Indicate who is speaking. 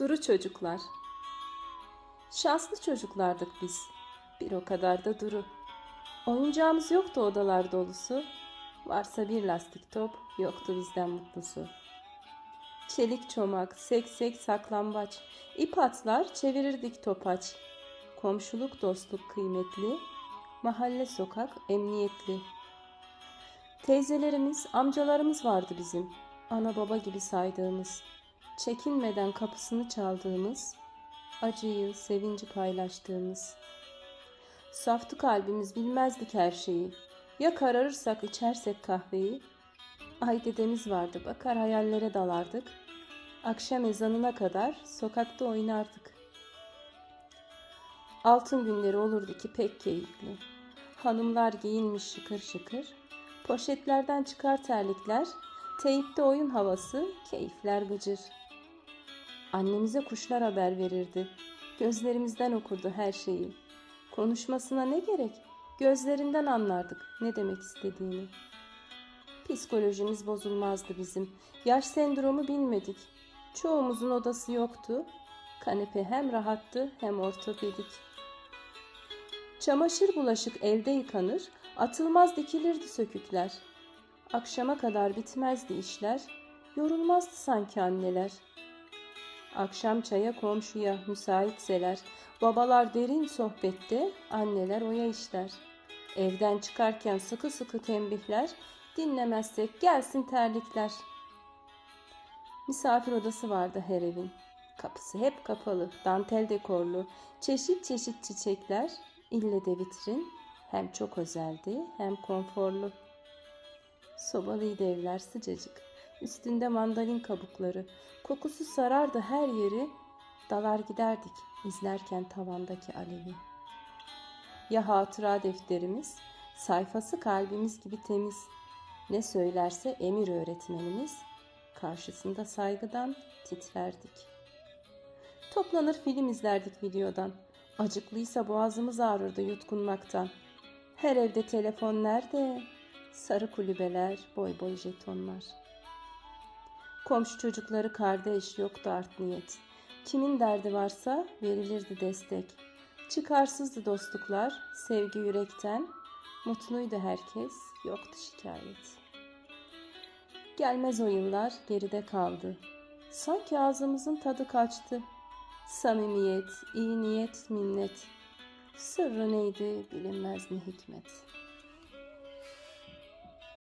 Speaker 1: Duru çocuklar. Şanslı çocuklardık biz. Bir o kadar da duru. Oyuncağımız yoktu odalar dolusu. Varsa bir lastik top, yoktu bizden mutlusu. Çelik çomak, seksek saklambaç, ip atlar çevirirdik topaç. Komşuluk dostluk kıymetli, mahalle sokak emniyetli. Teyzelerimiz, amcalarımız vardı bizim. Ana baba gibi saydığımız. Çekinmeden kapısını çaldığımız, acıyı, sevinci paylaştığımız. Saftı kalbimiz bilmezdik her şeyi. Ya kararırsak içersek kahveyi. Ay dedemiz vardı bakar hayallere dalardık. Akşam ezanına kadar sokakta oynardık. Altın günleri olurdu ki pek keyifli. Hanımlar giyinmiş şıkır şıkır. Poşetlerden çıkar terlikler. Teyipte oyun havası, keyifler gıcır. Annemize kuşlar haber verirdi. Gözlerimizden okurdu her şeyi. Konuşmasına ne gerek? Gözlerinden anlardık ne demek istediğini. Psikolojimiz bozulmazdı bizim. Yaş sendromu bilmedik. Çoğumuzun odası yoktu. Kanepe hem rahattı hem ortopedik. Çamaşır bulaşık elde yıkanır, atılmaz dikilirdi sökükler. Akşama kadar bitmezdi işler, yorulmazdı sanki anneler. Akşam çaya komşuya müsaitseler, babalar derin sohbette, anneler oya işler. Evden çıkarken sıkı sıkı tembihler, dinlemezsek gelsin terlikler. Misafir odası vardı her evin. Kapısı hep kapalı, dantel dekorlu, çeşit çeşit çiçekler, ille de vitrin, hem çok özeldi hem konforlu. Sobalıydı evler sıcacık. Üstünde mandalin kabukları. Kokusu sarardı her yeri. Dalar giderdik izlerken tavandaki alevi. Ya hatıra defterimiz, sayfası kalbimiz gibi temiz. Ne söylerse emir öğretmenimiz, karşısında saygıdan titrerdik. Toplanır film izlerdik videodan. Acıklıysa boğazımız ağrırdı yutkunmaktan. Her evde telefon nerede? Sarı kulübeler, boy boy jetonlar. Komşu çocukları kardeş yoktu art niyet. Kimin derdi varsa verilirdi destek. Çıkarsızdı dostluklar, sevgi yürekten. Mutluydu herkes, yoktu şikayet. Gelmez o yıllar geride kaldı. Sanki ağzımızın tadı kaçtı. Samimiyet, iyi niyet, minnet. Sırrı neydi bilinmez ne hikmet.''